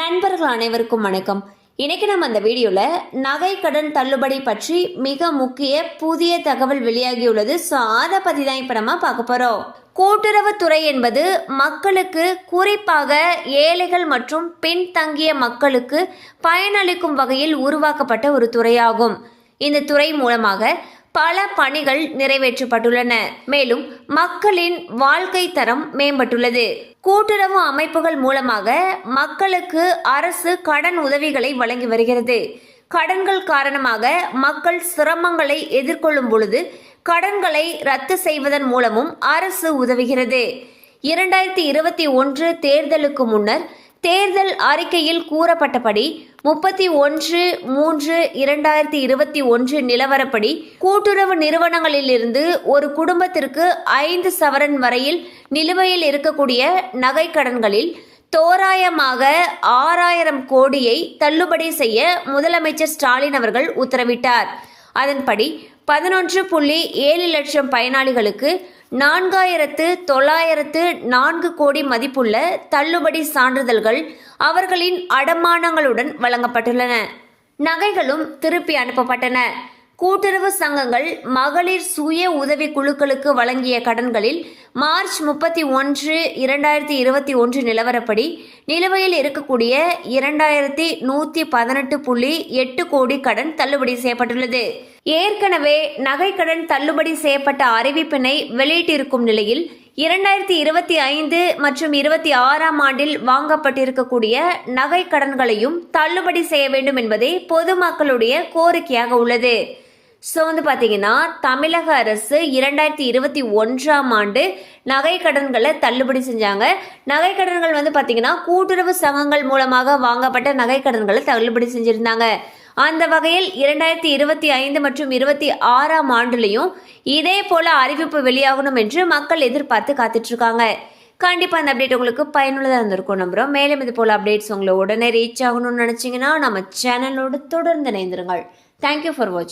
நண்பர்கள் அனைவருக்கும் வணக்கம். இன்னைக்கு நம்ம அந்த வீடியோவில் நகை கடன் தள்ளுபடி பற்றி மிக முக்கிய புதிய தகவல் வெளியாகியுள்ளது. ஸோ அதை பற்றி தான் இப்போ நம்ம பார்க்க போகிறோம் கூட்டுறவுத்துறை என்பது மக்களுக்கு குறிப்பாக ஏழைகள் மற்றும் பின்தங்கிய மக்களுக்கு பயனளிக்கும் வகையில் உருவாக்கப்பட்ட ஒரு துறையாகும். இந்த துறை மூலமாக பல பணிகள் நிறைவேற்றப்பட்டுள்ளன. மேலும் மக்களின் வாழ்க்கை தரம் மேம்பட்டுள்ளது. கூட்டுறவு அமைப்புகள் மூலமாக மக்களுக்கு அரசு கடன் உதவிகளை வழங்கி வருகிறது. கடன்கள் காரணமாக மக்கள் சிரமங்களை எதிர்கொள்ளும் பொழுது கடன்களை ரத்து செய்வதன் மூலமும் அரசு உதவுகிறது. இரண்டாயிரத்தி இருபத்தி ஒன்று தேர்தலுக்கு முன்னர் தேர்தல் அறிக்கையில் கூறப்பட்டபடி முப்பத்தி ஒன்று மூன்று இரண்டாயிரத்தி இருபத்தி ஒன்று நிலவரப்படி கூட்டுறவு நிறுவனங்களிலிருந்து ஒரு குடும்பத்திற்கு ஐந்து சவரன் வரையில் நிலுவையில் இருக்கக்கூடிய நகைக்கடன்களில் தோராயமாக ஆறாயிரம் கோடியை தள்ளுபடி செய்ய முதலமைச்சர் ஸ்டாலின் அவர்கள் உத்தரவிட்டார். அதன்படி பதினொன்று புள்ளி ஏழு லட்சம் பயனாளிகளுக்கு நான்காயிரத்து தொள்ளாயிரத்து நான்கு கோடி மதிப்புள்ள தள்ளுபடி சான்றிதழ்கள் அவர்களின் அடமானங்களுடன் வழங்கப்பட்டுள்ளன. நகைகளும் திருப்பி அனுப்பப்பட்டன. கூட்டுறவு சங்கங்கள் மகளிர் சுய உதவி குழுக்களுக்கு வழங்கிய கடன்களில் மார்ச் முப்பத்தி ஒன்று இரண்டாயிரத்தி இருபத்தி ஒன்று நிலவரப்படி நிலுவையில் இருக்கக்கூடிய இரண்டாயிரத்தி நூற்றி பதினெட்டு புள்ளி எட்டு கோடி கடன் தள்ளுபடி செய்யப்பட்டுள்ளது. ஏற்கனவே நகைக்கடன் தள்ளுபடி செய்யப்பட்ட அறிவிப்பினை வெளியிட்டிருக்கும் நிலையில் இரண்டாயிரத்தி இருபத்தி ஐந்து மற்றும் இருபத்தி ஆறாம் ஆண்டில் வாங்கப்பட்டிருக்கக்கூடிய நகை கடன்களையும் தள்ளுபடி செய்ய வேண்டும் என்பதே பொதுமக்களுடைய கோரிக்கையாக உள்ளது. ஸோ வந்து பார்த்தீங்கன்னா தமிழக அரசு இரண்டாயிரத்தி இருபத்தி ஒன்றாம் ஆண்டு நகை கடன்களை தள்ளுபடி செஞ்சாங்க. நகை கடன்கள் வந்து பார்த்தீங்கன்னா கூட்டுறவு சங்கங்கள் மூலமாக வாங்கப்பட்ட நகை கடன்களை தள்ளுபடி செஞ்சுருந்தாங்க. அந்த வகையில் இரண்டாயிரத்தி இருபத்தி ஐந்து மற்றும் இருபத்தி ஆறாம் ஆண்டுலேயும் இதே போல அறிவிப்பு வெளியாகணும் என்று மக்கள் எதிர்பார்த்து காத்துட்ருக்காங்க. கண்டிப்பாக அந்த அப்டேட் உங்களுக்கு பயனுள்ளதாக இருந்திருக்கும் நம்புகிறோம் மேலும் இது போல் அப்டேட்ஸ் உங்களை உடனே ரீச் ஆகணும்னு நினச்சிங்கன்னா நம்ம சேனலோடு தொடர்ந்து இணைந்திருங்கள். தேங்க்யூ ஃபார் வாட்சிங்